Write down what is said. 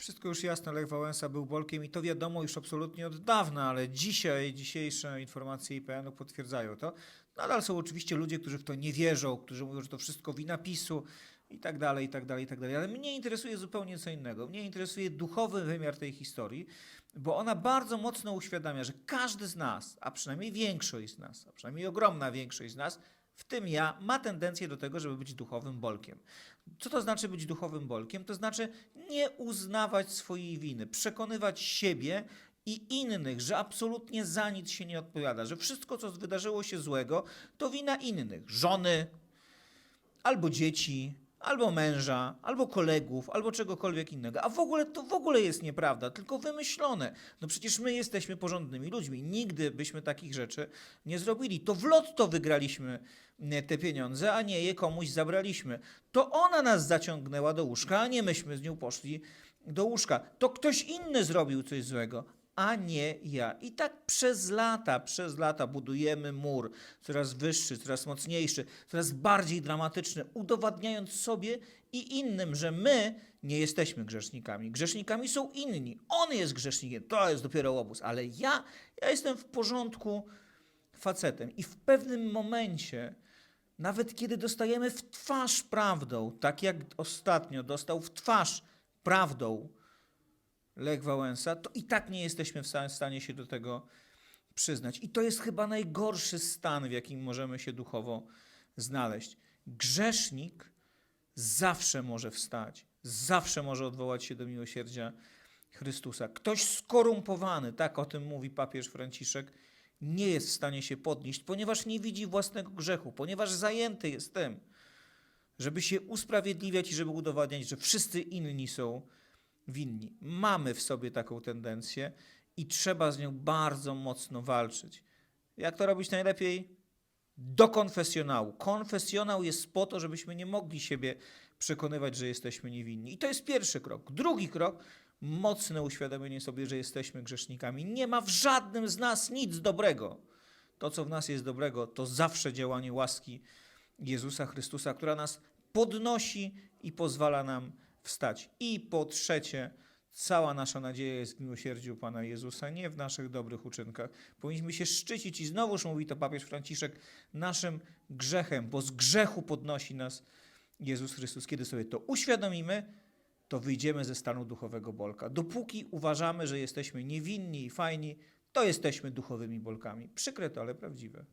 Wszystko już jasne, Lech Wałęsa był Bolkiem i to wiadomo już absolutnie od dawna, ale dzisiaj, dzisiejsze informacje IPN-u potwierdzają to. Nadal są oczywiście ludzie, którzy w to nie wierzą, którzy mówią, że to wszystko wina PiSu i tak dalej, i tak dalej, i tak dalej. Ale mnie interesuje zupełnie co innego. Mnie interesuje duchowy wymiar tej historii, bo ona bardzo mocno uświadamia, że każdy z nas, a przynajmniej większość z nas, a przynajmniej ogromna większość z nas, w tym ja, ma tendencję do tego, żeby być duchowym bolkiem. Co to znaczy być duchowym bolkiem? To znaczy nie uznawać swojej winy, przekonywać siebie i innych, że absolutnie za nic się nie odpowiada, że wszystko, co wydarzyło się złego, to wina innych, żony, albo dzieci, albo męża, albo kolegów, albo czegokolwiek innego. A w ogóle to w ogóle jest nieprawda, tylko wymyślone. No przecież my jesteśmy porządnymi ludźmi. Nigdy byśmy takich rzeczy nie zrobili. To w lotto wygraliśmy mm, te pieniądze, a nie je komuś zabraliśmy. To ona nas zaciągnęła do łóżka, a nie myśmy z nią poszli do łóżka. To ktoś inny zrobił coś złego, a nie ja. I tak przez lata, przez lata budujemy mur coraz wyższy, coraz mocniejszy, coraz bardziej dramatyczny, udowadniając sobie i innym, że my nie jesteśmy grzesznikami. Grzesznikami są inni. On jest grzesznikiem, to jest dopiero łobuz, ale ja, ja jestem w porządku facetem. I w pewnym momencie, nawet kiedy dostajemy w twarz prawdą, tak jak ostatnio dostał w twarz prawdą, Lech Wałęsa, to i tak nie jesteśmy w sta- stanie się do tego przyznać. I to jest chyba najgorszy stan, w jakim możemy się duchowo znaleźć. Grzesznik zawsze może wstać, zawsze może odwołać się do miłosierdzia Chrystusa. Ktoś skorumpowany, tak o tym mówi papież Franciszek, nie jest w stanie się podnieść, ponieważ nie widzi własnego grzechu, ponieważ zajęty jest tym, żeby się usprawiedliwiać i żeby udowadniać, że wszyscy inni są winni. Mamy w sobie taką tendencję i trzeba z nią bardzo mocno walczyć. Jak to robić najlepiej? Do konfesjonału. Konfesjonał jest po to, żebyśmy nie mogli siebie przekonywać, że jesteśmy niewinni. I to jest pierwszy krok. Drugi krok, mocne uświadomienie sobie, że jesteśmy grzesznikami. Nie ma w żadnym z nas nic dobrego. To, co w nas jest dobrego, to zawsze działanie łaski Jezusa Chrystusa, która nas podnosi i pozwala nam wstać. I po trzecie, cała nasza nadzieja jest w miłosierdziu Pana Jezusa, nie w naszych dobrych uczynkach. Powinniśmy się szczycić i znowuż mówi to papież Franciszek, naszym grzechem, bo z grzechu podnosi nas Jezus Chrystus. Kiedy sobie to uświadomimy, to wyjdziemy ze stanu duchowego bolka. Dopóki uważamy, że jesteśmy niewinni i fajni, to jesteśmy duchowymi bolkami. Przykre to, ale prawdziwe.